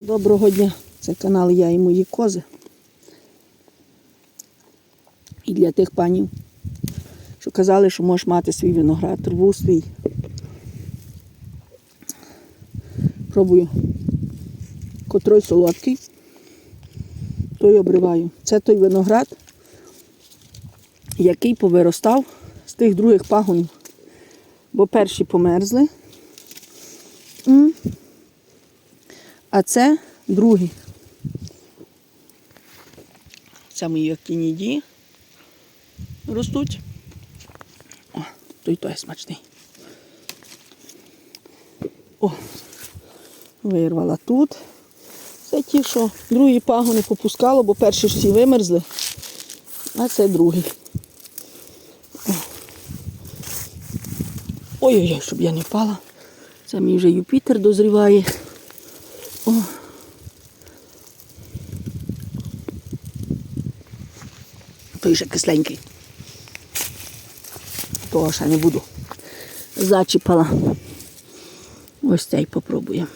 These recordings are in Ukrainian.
Доброго дня! Це канал Я і мої кози. І для тих панів, що казали, що можеш мати свій виноград, рву свій. Пробую. Котрой солодкий, той обриваю. Це той виноград, який повиростав з тих других пагонів. Бо перші померзли. А це другий. Це мої актініді ростуть. О, той той смачний. О, вирвала тут. Це ті, що другі пагони попускало, бо перші всі вимерзли, а це другий. Ой-ой-ой, щоб я не впала. Це мій вже Юпітер дозріває. Той ще кисленький. Того ще не буду. Зачіпала. Ось цей попробуємо.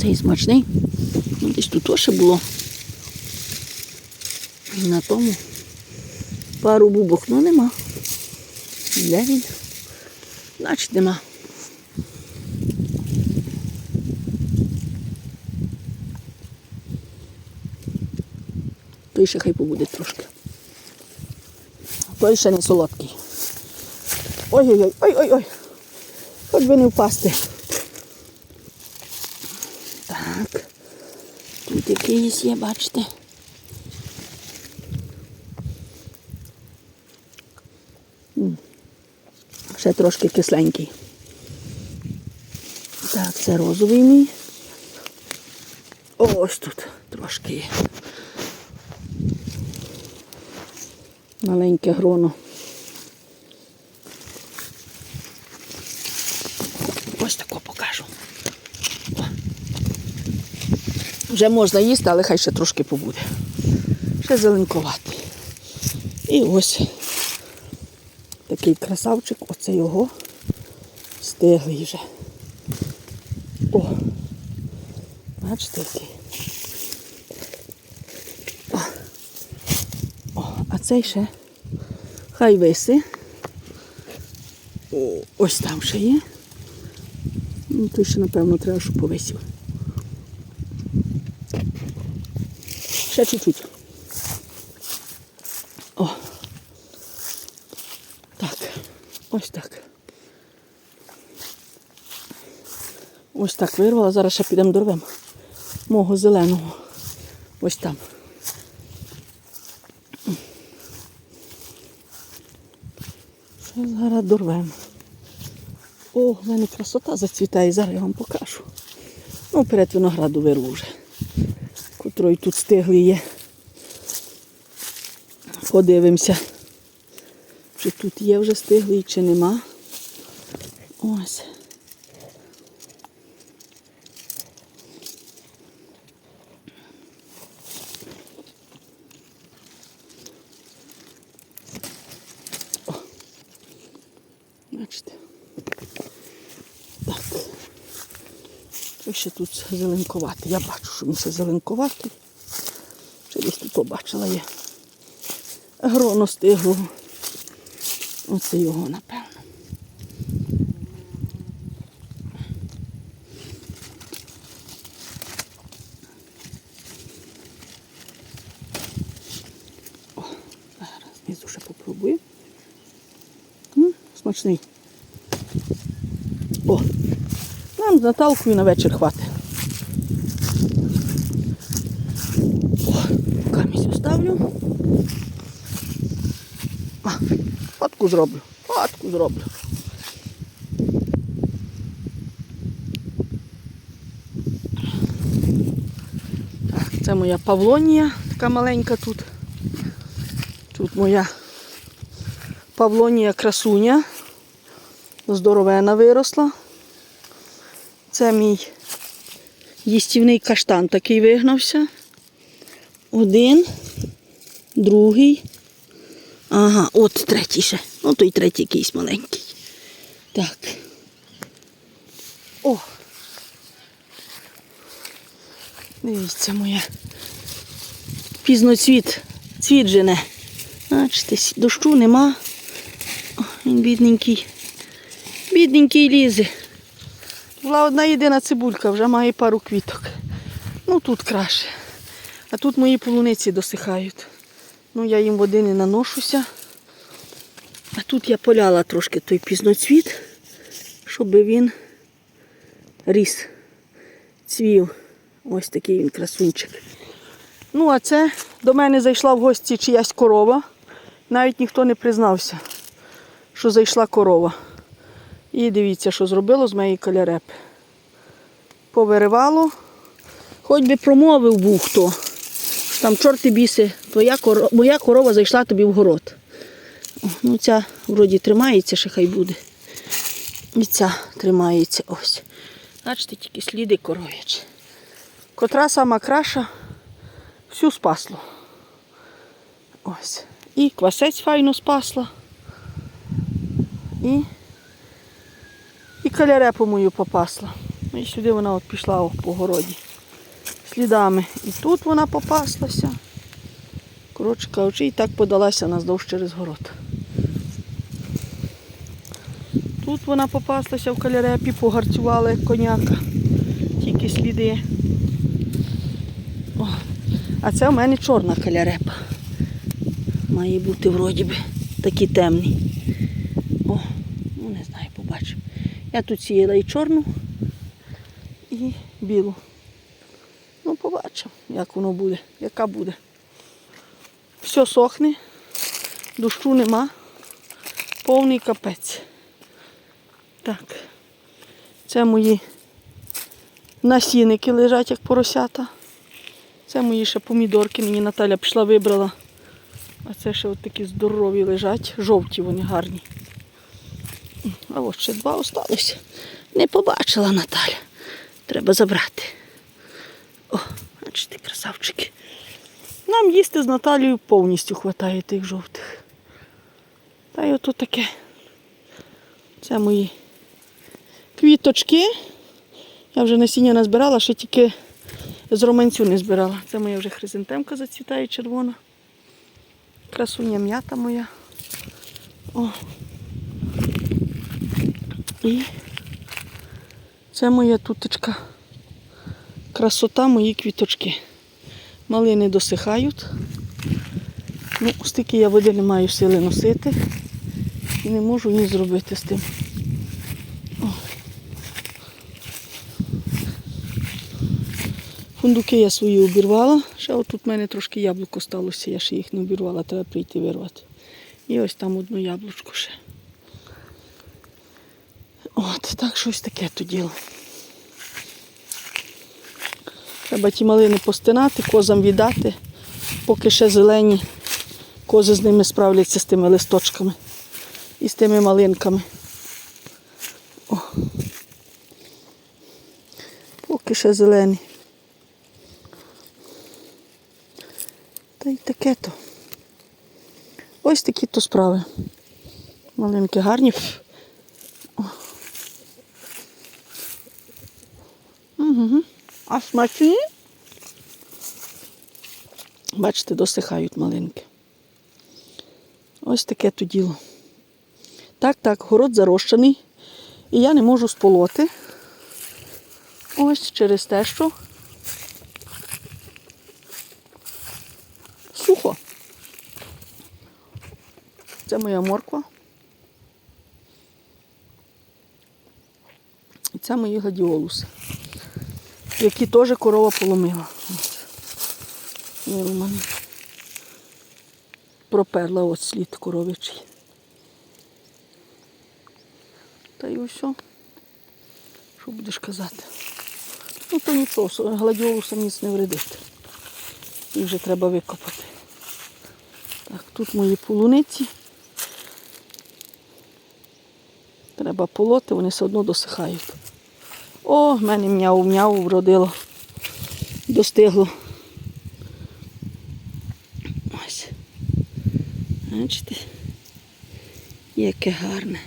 Цей смачний. Ну, Десь тут теж було. І на тому пару бубок, ну нема. Де він? Значить нема. Той ще хай побуде трошки. Той ще не солодкий. Ой-ой-ой, ой-ой-ой. Хоч би не впасти. Так. Тут якийсь є, бачите. Ще трошки кисленький. Так, це розовий мій. Ось тут трошки є. Маленьке гроно. Ось тако покажу. Вже можна їсти, але хай ще трошки побуде. Ще зеленкуватий. І ось такий красавчик, оце його стиглий вже. О, бачите який. О. О, а цей ще хай виси. О, ось там ще є. Ну, той ще, напевно, треба, щоб повисів. Ще чуть-чуть. О. Так, ось так. Ось так вирвала, зараз ще підемо дорвемо мого зеленого. Ось там. Зараз дорвемо. О, в мене красота зацвітає, зараз я вам покажу. Ну, перед винограду вирву вже. Котрої тут стигли є. Подивимося. Чи тут є вже стиглий, чи нема. Ось. О. Бачите. Так. Ще тут зеленкуватий. Я бачу, що він зеленкуватий. Ще десь тут побачила я. Гроно стиглого. Оце його, напевно. О, зараз знизу ще попробую. М, Смачний. О, нам з Наталкою на вечір хватить. О, камінь оставлю. А, Фотку зроблю. Фотку зроблю. Це моя павлонія, така маленька тут. Тут моя павлонія красуня. Здоровена виросла. Це мій їстівний каштан такий вигнався. Один, другий. Ага, от третій ще. Ну той третій якийсь маленький. Так. О! Дивіться моє. Пізно цвіт, цвіт жене. Бачите, дощу нема. О, він бідненький. Бідненький лізе. Була одна єдина цибулька, вже має пару квіток. Ну тут краще. А тут мої полуниці досихають. Ну, я їм води не наношуся. А тут я поляла трошки той пізноцвіт, щоб він ріс, цвів. Ось такий він красунчик. Ну, а це до мене зайшла в гості чиясь корова. Навіть ніхто не признався, що зайшла корова. І дивіться, що зробило з моєї калярепи. Повиривало. Хоч би промовив був хто. Що там чорти біси, твоя коро... моя корова зайшла тобі в город. Ну, ця вроді тримається, ще хай буде. І ця тримається ось. Бачите, тільки сліди коров'ячі. Котра сама краша, всю спасло. Ось. І квасець файно спасла. І калярепу мою попасла. Ну, І сюди вона от пішла о, по городі. Слідами. І тут вона попаслася. Коротше кажучи, і так подалася наздовж через город. Тут вона попаслася в калярепі, погарцювала як коняка. Тільки сліди. О, а це в мене чорна калярепа. Має бути вроді би такі темні. О, ну не знаю, побачимо. Я тут сіяла і чорну, і білу. Ну, побачимо, як воно буде, яка буде. Все сохне, дощу нема, повний капець. Так, це мої насінники лежать, як поросята. Це мої ще помідорки, мені Наталя пішла вибрала. А це ще от такі здорові лежать, жовті вони гарні. А от ще два осталися. Не побачила Наталя. Треба забрати. О, бачите, красавчики. Нам їсти з Наталією повністю вистачає тих жовтих. Та й ото таке. Це мої квіточки. Я вже насіння назбирала, ще тільки з романцю не збирала. Це моя вже хризантемка зацвітає червона. Красуня м'ята моя. О. І це моя тутечка. Красота мої квіточки. Малини досихають. Ну, стільки я води не маю сили носити. І не можу ні зробити з тим. О. Фундуки я свої обірвала. Ще отут в мене трошки яблуко сталося, я ще їх не обірвала, треба прийти вирвати. І ось там одне яблучко ще. От, так щось таке то діло. Треба ті малини постинати, козам віддати, поки ще зелені. Кози з ними справляться з тими листочками і з тими малинками. О. Поки ще зелені. Та й таке то. Ось такі то справи. Малинки гарні. О. Угу. А смачні? Бачите, досихають малинки. Ось таке то діло. Так, так, город зарощений. І я не можу сполоти. Ось через те, що сухо. Це моя морква. І це мої гладіолуси, які теж корова поломила. Виломані. Проперла ось слід коровичий. Та й усе. Що будеш казати? Ну то нічого, гладіолусам ніц не вредить. Їх вже треба викопати. Так, тут мої полуниці. Треба полоти, вони все одно досихають. О, в мене м'яу-м'яу вродило. Достигло. Ось. Бачите? Яке гарне.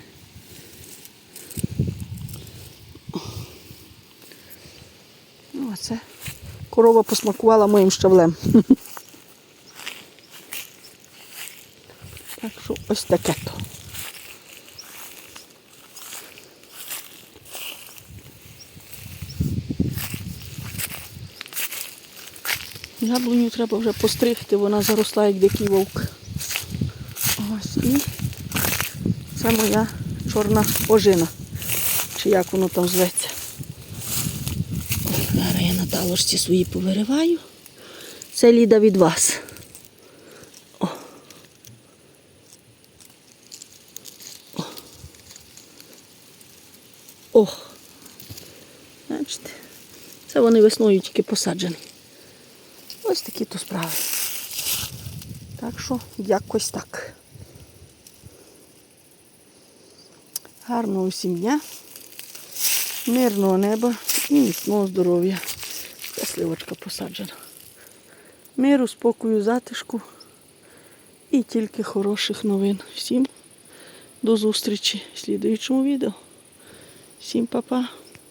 О. Ну, корова посмакувала моїм щавлем. Так що ось таке то. Яблуню треба вже постригти, вона заросла як дикий вовк. Ось і це моя чорна ожина. Чи як воно там зветься. Зараз я на талошці свої повириваю. Це ліда від вас. О. О. О. Бачите? Це вони весною тільки посаджені. Ось такі то справи. Так що якось так. Гарного усім дня, мирного неба і міцного здоров'я. Та сливочка посаджена. Миру, спокою, затишку і тільки хороших новин. Всім до зустрічі в слідуючому відео. Всім па-па.